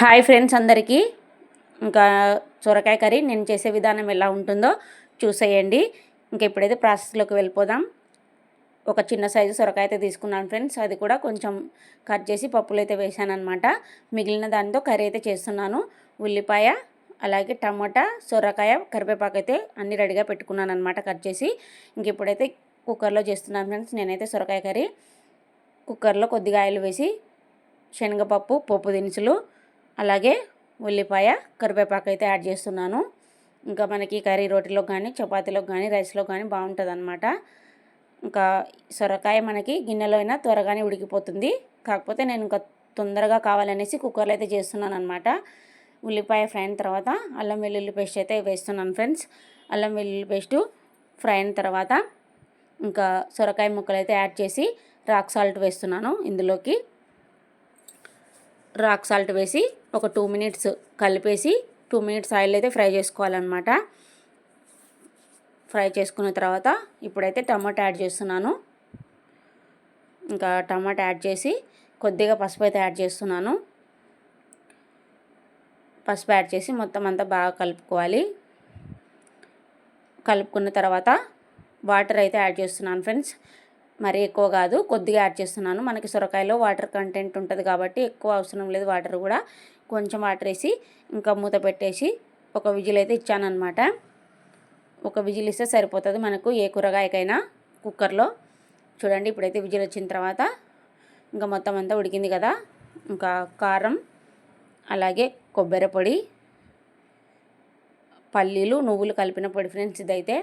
Hi friends అందరికీ. ఇంకా సొరకాయ కర్రీ నేను చేసే విధానం ఎలా ఉంటుందో చూసేయండి. ఇంకా ఇప్పుడైతే ప్రాసెస్లోకి వెళ్ళిపోదాం. ఒక చిన్న సైజు సొరకాయ అయితే తీసుకున్నాను ఫ్రెండ్స్. అది కూడా కొంచెం కట్ చేసి పప్పులు అయితే వేసాను అనమాట మిగిలిన దానితో కర్రీ అయితే చేస్తున్నాను. ఉల్లిపాయ అలాగే టమాటా సొరకాయ కరివేపాకు అయితే అన్ని రెడీగా పెట్టుకున్నాను అనమాట కట్ చేసి. ఇంక ఇప్పుడైతే కుక్కర్లో చేస్తున్నాను ఫ్రెండ్స్. నేనైతే సొరకాయ కర్రీ. కుక్కర్లో కొద్దిగా ఆయిల్ వేసి శనగపప్పు పప్పు దినుసులు అలాగే ఉల్లిపాయ కరివేపాకు అయితే యాడ్ చేస్తున్నాను. ఇంకా మనకి కర్రీ రోటీలో కానీ చపాతీలో కానీ రైస్లో కానీ బాగుంటుంది అనమాట ఇంకా సొరకాయ మనకి గిన్నెలో అయినా త్వరగానే ఉడికిపోతుంది. కాకపోతే నేను ఇంకా తొందరగా కావాలనేసి కుక్కర్లో అయితే చేస్తున్నాను అనమాట ఉల్లిపాయ ఫ్రై అయిన తర్వాత అల్లం వెల్లుల్లి పేస్ట్ అయితే వేస్తున్నాను ఫ్రెండ్స్. అల్లం వెల్లుల్లి పేస్టు ఫ్రై అయిన తర్వాత ఇంకా సొరకాయ ముక్కలు అయితే యాడ్ చేసి రాక్ సాల్ట్ వేస్తున్నాను ఇందులోకి. రాక్ సాల్ట్ వేసి ఒక టూ మినిట్స్ కలిపేసి టూ మినిట్స్ ఆయిల్ అయితే ఫ్రై చేసుకోవాలన్నమాట. ఫ్రై చేసుకున్న తర్వాత ఇప్పుడైతే టమాటా యాడ్ చేస్తున్నాను. ఇంకా టమాటా యాడ్ చేసి కొద్దిగా పసుపు అయితే యాడ్ చేస్తున్నాను. పసుపు యాడ్ చేసి మొత్తం అంతా బాగా కలుపుకోవాలి. కలుపుకున్న తర్వాత వాటర్ అయితే యాడ్ చేస్తున్నాను ఫ్రెండ్స్. మరీ ఎక్కువ కాదు కొద్దిగా యాడ్ చేస్తున్నాను. మనకి సొరకాయలో వాటర్ కంటెంట్ ఉంటుంది కాబట్టి ఎక్కువ అవసరం లేదు. వాటర్ కూడా కొంచెం వాటర్ వేసి ఇంకా మూత పెట్టేసి ఒక విజిల్ అయితే ఇచ్చానమాట ఒక విజిల్ ఇస్తే సరిపోతుంది. మనకు ఏ కూరగాయకైనా కుక్కర్లో. చూడండి ఇప్పుడైతే విజిల్ వచ్చిన తర్వాత ఇంకా మొత్తం అంతా ఉడికింది కదా. ఇంకా కారం అలాగే కొబ్బరి పొడి పల్లీలు నువ్వులు కలిపిన పొడి. ఫ్రెండ్స్ ఇదైతే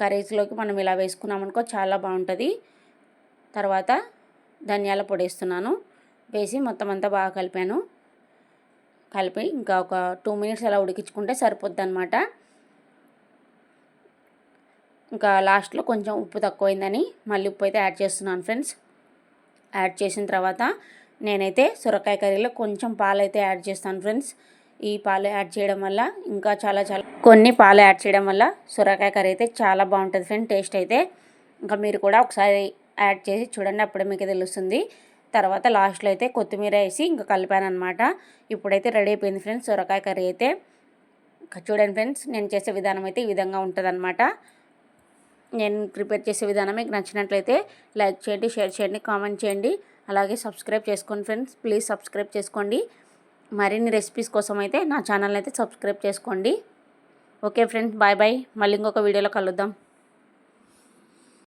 కర్రీస్లోకి మనం ఇలా వేసుకున్నాం అనుకో చాలా బాగుంటుంది. తర్వాత ధనియాల పొడి వేస్తున్నాను. వేసి మొత్తం అంతా బాగా కలిపాను. కలిపి ఇంకా ఒక టూ మినిట్స్ అలా ఉడికించుకుంటే సరిపోద్ది అనమాట ఇంకా లాస్ట్లో కొంచెం ఉప్పు తక్కువైందని మళ్ళీ ఉప్పు అయితే యాడ్ చేస్తున్నాను ఫ్రెండ్స్. యాడ్ చేసిన తర్వాత నేనైతే సొరకాయ కర్రీలో కొంచెం పాలు అయితే యాడ్ చేస్తాను ఫ్రెండ్స్. ఈ పాలు యాడ్ చేయడం వల్ల ఇంకా చాలా చాలా కొన్ని పాలు యాడ్ చేయడం వల్ల సొరకాయ కర్రీ అయితే చాలా బాగుంటుంది ఫ్రెండ్ టేస్ట్ అయితే. ఇంకా మీరు కూడా ఒకసారి యాడ్ చేసి చూడండి అప్పుడే మీకు తెలుస్తుంది. తర్వాత లాస్ట్లో అయితే కొత్తిమీర వేసి ఇంకా కలిపాను అనమాట ఇప్పుడైతే రెడీ అయిపోయింది ఫ్రెండ్స్ సొరకాయ కర్రీ అయితే. చూడండి ఫ్రెండ్స్ నేను చేసే విధానం అయితే ఈ విధంగా ఉంటుంది నేను ప్రిపేర్ చేసే విధానం మీకు నచ్చినట్లయితే లైక్ చేయండి షేర్ చేయండి కామెంట్ చేయండి. అలాగే సబ్స్క్రైబ్ చేసుకోండి ఫ్రెండ్స్ ప్లీజ్ సబ్స్క్రైబ్ చేసుకోండి. మరిన్ని రెసిపీస్ కోసం అయితే నా ఛానల్ అయితే సబ్స్క్రైబ్ చేసుకోండి. ఓకే ఫ్రెండ్స్ బాయ్ బాయ్ మళ్ళీ ఇంకొక వీడియోలో కలుద్దాం.